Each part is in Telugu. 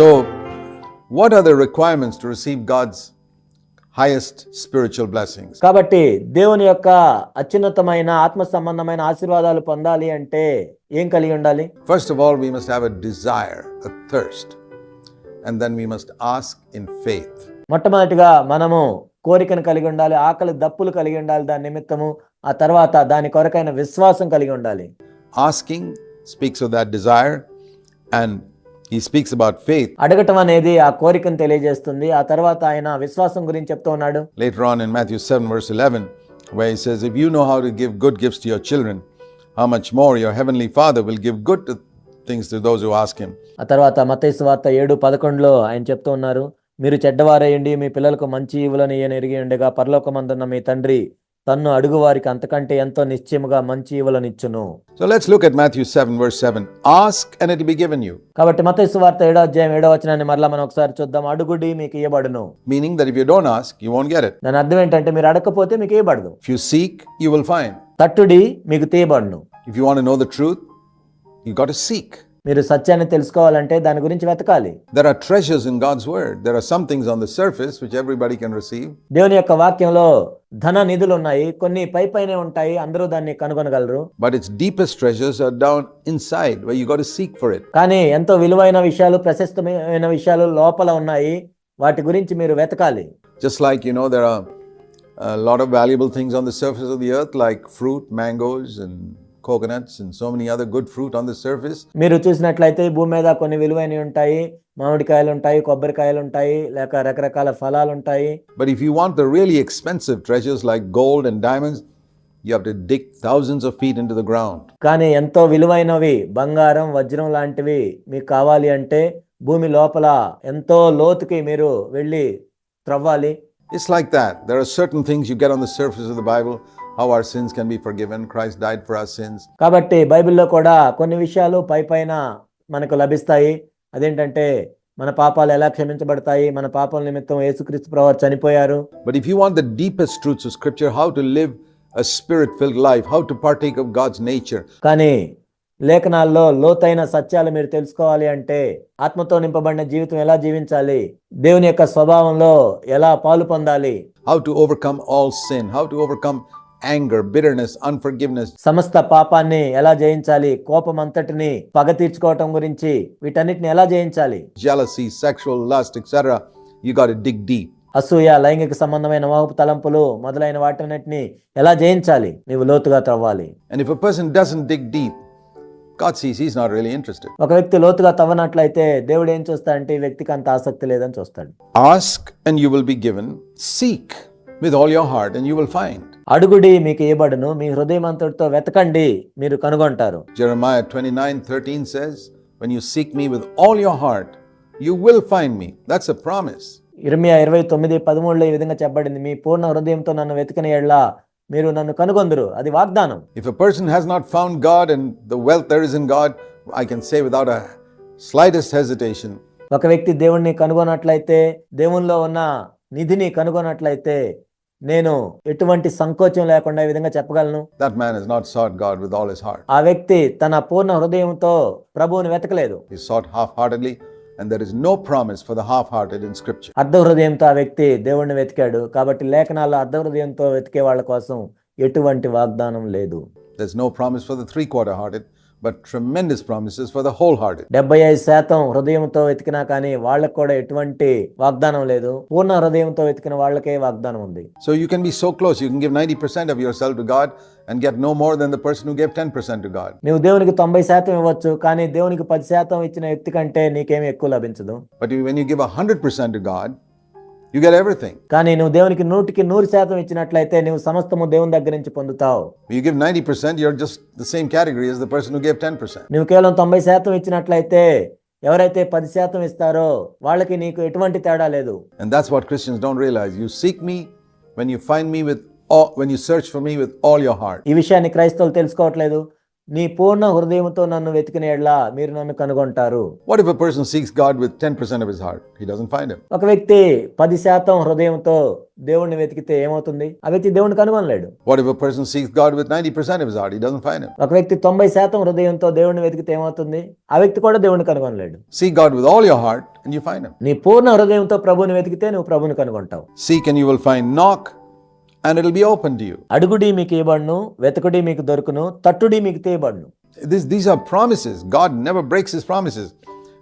So, what are the requirements to receive God's highest spiritual blessings? కాబట్టి దేవుని యొక్క అత్యున్నతమైన ఆత్మ సంబంధమైన ఆశీర్వాదాలు పొందాలి అంటే ఏం కలిగి ఉండాలి First of all, we must have a desire, a thirst, and then we must ask in faith. మొట్టమొదటిగా మనము కోరికను కలిగి ఉండాలి ఆకలి దప్పులు కలిగి ఉండాలి దాని నిమిత్తము ఆ తర్వాత దాని కొరకైన విశ్వాసం కలిగి ఉండాలి Asking speaks of that desire, and ఈ స్పీక్స్ అబౌట్ ఫెయిత్ అడగటం అనేది ఆ కోరికను తెలియజేస్తుంది. ఆ తర్వాత ఆయన విశ్వాసం గురించి చెప్తూ ఉన్నాడు. Later on in Matthew seven verse 11 why says if you know how to give good gifts to your children how much more your heavenly father will give good things to those who ask him ఆ తర్వాత మత్తయి సువార్త 7 11 లో ఆయన చెప్తూ ఉన్నారు. మీరు చెడ్డవారేయండి మీ పిల్లలకు మంచి ఇవ్వులని ఏ ఎరిగి ఉండగా పరలోకమందన్న మీ తండ్రి తన్ను అడుగు వారికి అంతకంటే ఎంతో నిశ్చయముగా మంచి ఇవ్వలనిచ్చును. So let's look at Matthew 7 verse 7 ask and it be given you కాబట్టి మత్తయి సువార్త అధ్యాయం 7వ వచనాన్ని మరలా మనం ఒకసారి చూద్దాం. అడుగుడి మీకు ఇవ్వబడును meaning that if you don't ask you won't get it అర్థం ఏంటంటే మీరు అడగకపోతే మీకు ఇవ్వబడదు if you seek you will find తట్టుడి మీకు తీయబడును. If you want know the truth you got seek మీరు సత్యాన్ని తెలుసుకోవాలంటే దాని గురించి వెతకాలి. There are treasures in God's word there are some on the surface which everybody can receive దేవుని యొక్క వాక్యంలో ధన నిధులు ఉన్నాయి. కొన్ని పై పైనే ఉంటాయి. అందరూ దాన్ని కనుగొనగలరు. But its deepest treasures are down inside why you got to seek for it కానీ ఎంతో విలువైన విషయాలు ప్రశస్తమైన విషయాలు లోపల ఉన్నాయి. వాటి గురించి మీరు వెతకాలి. Just like you know there are lot of valuable things on the surface of the earth like fruit mangoes and coconuts, and so many other good fruit on the surface. మీరు చూసినట్లయితే ఈ భూమి మీద కొన్ని విలువైనవి ఉంటాయి మామిడికాయలు ఉంటాయి కొబ్బరికాయలు ఉంటాయి లేక రకరకాల ఫలాలు ఉంటాయి But if you want the really expensive treasures like gold and diamonds, you have to dig thousands of feet into the ground. కానీ ఎంతో విలువైనవి బంగారం వజ్రం లాంటివి మీకు కావాలి అంటే భూమి లోపల ఎంతో లోతుకి మీరు వెళ్ళి త్రవ్వాలి It's like that. There are certain things you get on the surface of the Bible, how our sins can be forgiven. Christ died for our sins. కాబట్టి బైబిల్లో కూడా కొన్ని విషయాలు పై పైన మనకు లభిస్తాయి అదేంటంటే మన పాపాలు ఎలా క్షమించబడతాయి మన పాపాల నిమిత్తం యేసుక్రీస్తు ప్రభు చనిపోయారు But if you want the deepest truths of Scripture, how to live a spirit filled life, how to partake of God's nature, కానీ లేఖనాల్లో లోతైన సత్యాలు మీరు తెలుసుకోవాలి అంటే ఆత్మతో నింపబడిన జీవితం ఎలా జీవించాలి దేవుని యొక్క స్వభావంలో ఎలా పాలు పొందాలి how to overcome all sin, how to overcome anger, bitterness, unforgiveness, సమస్త పాపాన్ని ఎలా జయించాలి కోపం అంతటిని పగ తీర్చుకోవటం గురించి వీటన్నిటిని ఎలా జయించాలి jealousy, sexual lust, etc., you got to dig deep. అసూయ లైంగిక సంబంధమైన మోహపు తలంపులు మొదలైన వాటన్నిటిని ఎలా జయించాలి నీవు లోతుగా త్రవ్వాలి And if a person doesn't dig deep, God sees he's not really interested. ఒక వ్యక్తి లోతుగా తవ్వనట్లయితే దేవుడు ఏం చూస్తాడంటే ఈ వ్యక్తికి అంత ఆసక్తి లేదని చూస్తాడు Ask and you will be given. Seek with all your heart and you will find. అడుగుడి మీకు ఇవ్వబడును మీ హృదయమంతుడితో వెతకండి మీరు కనుగొంటారు. Jeremiah 29:13 says when you seek me with all your heart you will find me. That's a promise. ఇర్మియా 29:13 లో ఈ విధంగా చెప్పబడింది మీ పూర్ణ హృదయంతో నన్ను వెతకని యెడల మీరు నన్ను కనుగొందరు. అది వాగ్దానం. If person has not found God and the wealth there God I can say without a slightest hesitation ఒక వ్యక్తి దేవుణ్ణి కనుగొనట్లయితే దేవునిలో ఉన్న నిధిని కనుగొనట్లయితే నేను ఎటువంటి సంకోచం లేకుండా ఈ విధంగా చెప్పగలను? That man is not sought God with all his heart ఆ వ్యక్తి తన పూర్ణ హృదయంతో ప్రభువుని వెతకలేదు. He sought half heartedly and there is no promise for the half hearted in scripture అర్ధ హృదయంతో ఆ వ్యక్తి దేవుణ్ణి వెతికాడు కాబట్టి లేఖనాల్లో అర్ధ హృదయంతో వెతికే వాళ్ళ కోసం ఎటువంటి వాగ్దానం లేదు. There is no promise for the 3 quarter hearted but tremendous promises for the whole heart డెబ్బై ఐదు శాతం హృదయంతో వెతికినా కానీ వాళ్ళకి కూడా ఎటువంటి వాగ్దానం లేదు. పూర్ణ హృదయంతో వెతికిన వాళ్ళకే వాగ్దానం ఉంది. So you can be so close you give ninety percent of yourself to God and get no more than the person who gave 10% to God నీవు దేవునికి 90 శాతం ఇవ్వచ్చు కానీ దేవునికి పది శాతం ఇచ్చిన వ్యక్తి కంటే నీకేమి ఎక్కువ లభించదు. But when you give 100% to God you get everything కానీ నువ్వు దేవునికి నూటికి నూరు శాతం ఇచ్చినట్లయితే నువ్వు సమస్తము దేవుని దగ్గర నుంచి పొందుతావు. You give ninety percent you're just the same category person who gave ten percent నువ్వు కేవలం తొంభై శాతం ఇచ్చినట్లయితే ఎవరైతే పది శాతం ఇస్తారో వాళ్ళకి నీకు ఎటువంటి తేడా లేదు. And that's what Christians don't realize you seek me when you find me with all you search for me with your heart ఈ విషయాన్ని క్రైస్తవులు తెలుసుకోవట్లేదు. నీ పూర్ణ హృదయంతో నన్ను వెతికిన మీరు నన్ను కనుగొంటారు. What person seeks God with 10% of heart he doesn't find ఒక వ్యక్తి 10% హృదయంతో దేవుణ్ణి వెతికితే ఏమవుతుంది? ఆ వ్యక్తి దేవుని కనుగొనలేడు. What person seeks God with 90% of his heart he doesn't ఒక వ్యక్తి 90% హృదయంతో దేవుణ్ణి వెతికితే ఏమవుతుంది? ఆ వ్యక్తి కూడా దేవుణ్ణి కనుగొనలేడు. Seek God with all your heart and you find నీ పూర్ణ హృదయంతో ప్రభుని వెతికితే నువ్వు ప్రభుని కనుగొంటావు. Seek can you will find knock and it'll be open to you. అడుగుడి మీకు ఇవ్వబడును వెతకుడి మీకు దొరుకును తట్టుడి మీకు తీయబడును This, these are promises. God never breaks his promises.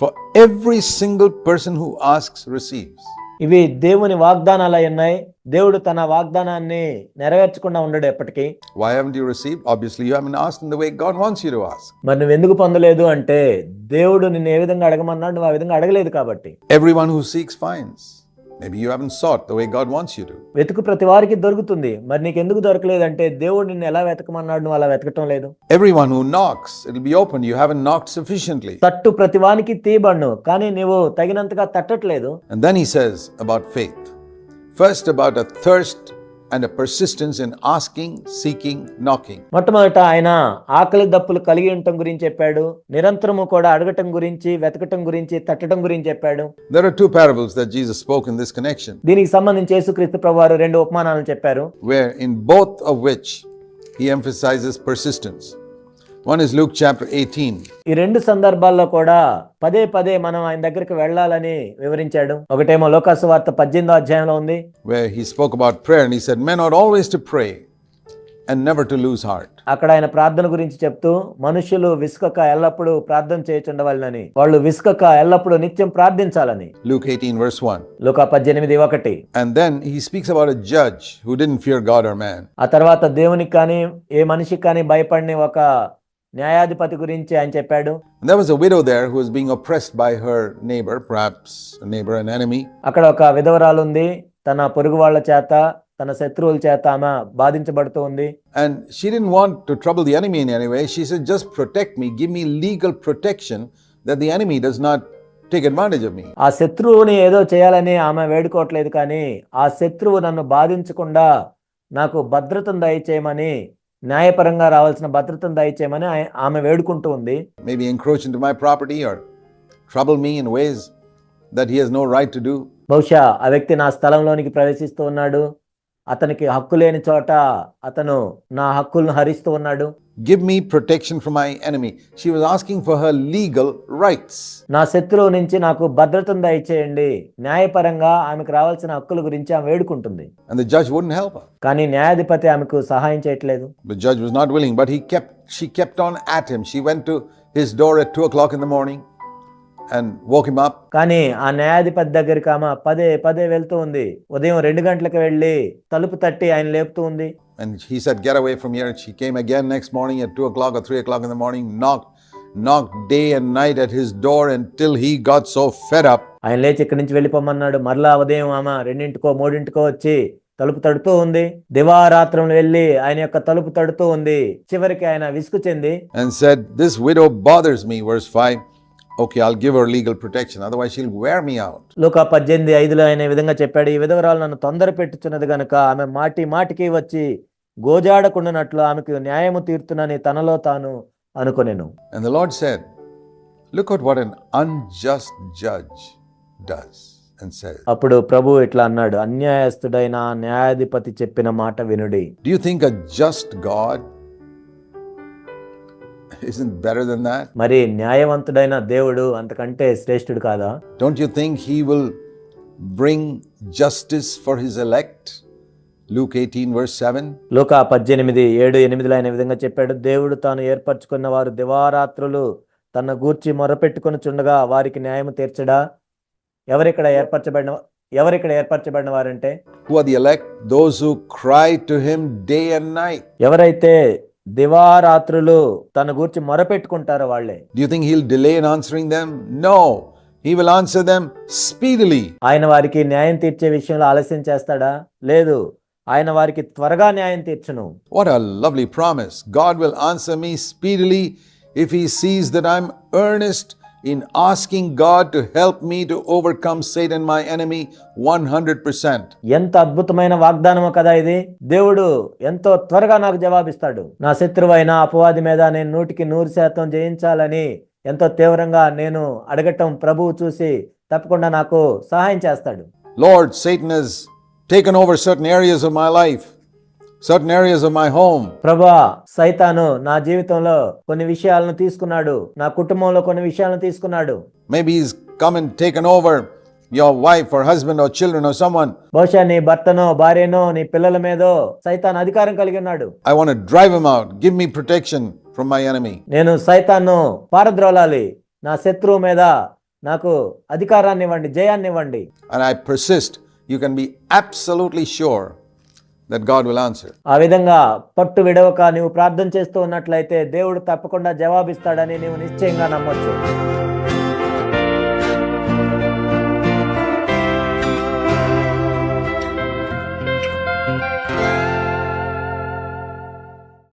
For every single person who asks, receives. ఇవి దేవుని వాగ్దానాలు ఉన్నాయి దేవుడు తన వాగ్దానాన్ని నెరవేర్చకుండా ఉండడు ఎప్పటికీ Why haven't you received? Obviously, you haven't asked in the way God wants you to ask. మరి నువ్వు ఎందుకు పొందలేదు అంటే దేవుడు నిన్ను ఏ విధంగా అడగమన్నాడు నువ్వు ఆ విధంగా అడగలేదు కాబట్టి Everyone who seeks finds. Maybe you haven't sought the way God wants you to వెతుకు ప్రతి వారికి దొరుకుతుంది. మరి నీకు ఎందుకు దొరకలేదు అంటే దేవుడు నిన్ను ఎలా వెతకమన్నాడు? నువ్వు అలా వెతకటం లేదు. Everyone who knocks it will be open you haven't knocked sufficiently తట్టు ప్రతి వానికి తీయబడను కానీ నీవు తగినంతగా తట్టట్లేదు. And then he says about faith first about a thirst and persistence in asking seeking knocking మొట్టమొదట ఆయన ఆకలి దప్పులు కలిగి ఉండటం గురించి చెప్పాడు. నిరంతరము కూడా అడగటం గురించి వెతకటం గురించి తట్టడం గురించి చెప్పాడు. There are two parables that Jesus spoke in this connection దీనికి సంబంధించి యేసుక్రీస్తు ప్రభువారు రెండు ఉపమానాలను చెప్పారు. Where in both of which he emphasises persistence One is Luke chapter 18, ఈ రెండు సందర్భాల్లో కూడా పదే పదే మనం ఆయన దగ్గరికి వెళ్ళాలని వివరించాడు ఒకటేమో లోకాసు వార్త పద్దెనిమిదో అధ్యాయంలో ఉంది where he spoke about prayer and he said, Men ought always to pray and never to lose heart. అక్కడ ఆయన ప్రార్థన గురించి చెప్తూ మనుషులు విసుకక ఎల్లప్పుడూ ప్రార్థన చేయుచుండవాలని వాళ్ళు విసుకక ఎల్లప్పుడూ నిత్యం ప్రార్థించాలని Luke 18, verse 1. లోక పద్దెనిమిది ఒకటి And then he speaks about a judge who didn't fear God or man. ఆ తర్వాత దేవునికి కానీ ఏ మనిషికి కానీ భయపడిన ఒక న్యాయాధిపతి గురించి ఆయన చెప్పాడు. There was a widow by her neighbour perhaps neighbour an అక్కడ ఒక విధవరాలు ఉంది తన పొరుగు వాళ్ళ చేత తన శత్రువుల చేత ఆమె బాధించబడుతుంది and she didn't want to trouble the enemy in anyway she said just protect me give me legal protection that the enemy does not take advantage of me ఆ శత్రువుని ఏదో చేయాలని ఆమె వేడుకోవట్లేదు కానీ ఆ శత్రువు నన్ను బాధించకుండా నాకు భద్రతను దయచేయమని న్యాయపరంగా రావాల్సిన భద్రతను దయచేయమని ఆమె వేడుకుంటూ ఉంది. Maybe encroach into my property or trouble me in ways that he has no right to do. బహుశా ఆ వ్యక్తి నా స్థలంలోనికి ప్రవేశిస్తూ ఉన్నాడు. అతనికి హక్కు లేని చోట అతను నా హక్కులను హరిస్తూ ఉన్నాడు. Give me protection from my enemy she was asking for her legal rights నా శత్రువు నుంచి నాకు భద్రత దయచేయండి న్యాయపరంగా ఆమెకు రావాల్సిన హక్కుల గురించి ఆమె వేడుకుంటుంది. అండ్ జడ్జ్ వుడెంట్ కానీ న్యాయాధిపతి ఆమెకు సహాయం చేయట్లేదు. Judge was not kept she kept on at him she went to his door at 2 o'clock in the morning. And woke him up. కానీ ఆ న్యాయాధిపతి దగ్గరికి ఆమె పదే పదే వెళ్తూ ఉంది ఉదయం రెండు గంటలకు వెళ్ళి తలుపు తట్టి ఆయన లేపుతూ ఉంది And he said, Get away from here. And she came again next morning at two o'clock or three o'clock in the morning, knocked, knocked day and night at his door until he got so fed up ఆయన లేచి ఇక్కడి నుంచి వెళ్ళిపోమన్నాడు మరలా ఉదయం ఆమె రెండింటికో మూడింటికో వచ్చి తలుపు తడుతూ ఉంది దివారాత్రం వెళ్ళి ఆయన యొక్క తలుపు తడుతూ ఉంది చివరికి ఆయన విసుగు చెంది and said, This widow bothers me. Verse 5. Okay, I'll give her legal protection. Otherwise, she'll wear me out. లోక పద్దెనిమిది ఐదులో ఆయన ఈ విధంగా చెప్పాడు ఈ విధవరాలు నన్ను తొందర పెట్టుచున్నది గనుక ఆమె మాటి మాటికి వచ్చి గోజాడకుండానట్లు ఆమెకు న్యాయము తీర్చునని తనలో తాను అనుకొనెను And the Lord said, Look at what an unjust judge does and says. అప్పుడు ప్రభు ఇట్లా అన్నాడు అన్యాయస్తుడైన న్యాయాధిపతి చెప్పిన మాట వినుడి Do you think a just God isn't better than that? మరి న్యాయవంతుడైన దేవుడు అంతకంటే శ్రేష్ఠుడు కాదా Don't you think He will bring justice for His elect? Luke 18, verse 7. లోక పద్దెనిమిది ఏడు ఎనిమిదిలో ఆయన విధంగా చెప్పాడు దేవుడు తాను ఏర్పరచుకున్న వారు దివారాత్రులు తన గూర్చి మొరపెట్టుకొని చుండగా వారికి న్యాయం తీర్చడా ఎవరిక్కడ ఏర్పరచబడిన ఎవరిక్కడ ఏర్పరచబడిన వారంటే Who are the elect? Those who cry to Him day and night. ఎవరైతే దివారాత్రులు తన గురించి మొరపెట్టుకుంటారు వాళ్ళే. Do you think he will delay in answering them no he will answer them speedily ఆయన వారికి న్యాయం తీర్చే విషయంలో ఆలస్యం చేస్తాడా? లేదు. ఆయన వారికి త్వరగా న్యాయం తీర్చును. What a lovely promise God will answer me speedily if he sees that I earnest in asking God to help me to overcome Satan, my enemy, 100%. ఎంత అద్భుతమైన వాగ్దానమో కదా ఇది దేవుడు ఎంతో త్వరగా నాకు జవాబిస్తాడు నా శత్రువైన అపవాది మీద నేను నూటికి నూరు శాతం జయించాలని ఎంతో తీవ్రంగా నేను అడగటం ప్రభువు చూసి తప్పకుండా నాకు సహాయం చేస్తాడు. Lord, Satan has taken over certain areas of my life, certain areas of my home. ప్రభా సైతాను నా జీవితంలో కొన్ని విషయాలను తీసుకున్నాడు నా కుటుంబంలో కొన్ని విషయాలను తీసుకున్నాడు Maybe he's come and taken over your wife or husband or children or someone. బహుశా నీ భర్తనో భార్యనో నీ పిల్లల మీదో సైతాన్ అధికారం కలిగి ఉన్నాడు I want to drive him out. Give me protection from my enemy. నేను సైతాన్ను పారద్రోలాలి నా శత్రువు మీద నాకు అధికారాన్ని ఇవ్వండి జయాన్ని ఇవ్వండి And I persist. You can be absolutely sure that God will answer ఆ విధంగా పట్టు విడవక నీవు ప్రార్థన చేస్తూ ఉన్నట్లయితే దేవుడు తప్పకుండా జవాబిస్తాడని నీవు నిశ్చయంగా నమ్మొచ్చు.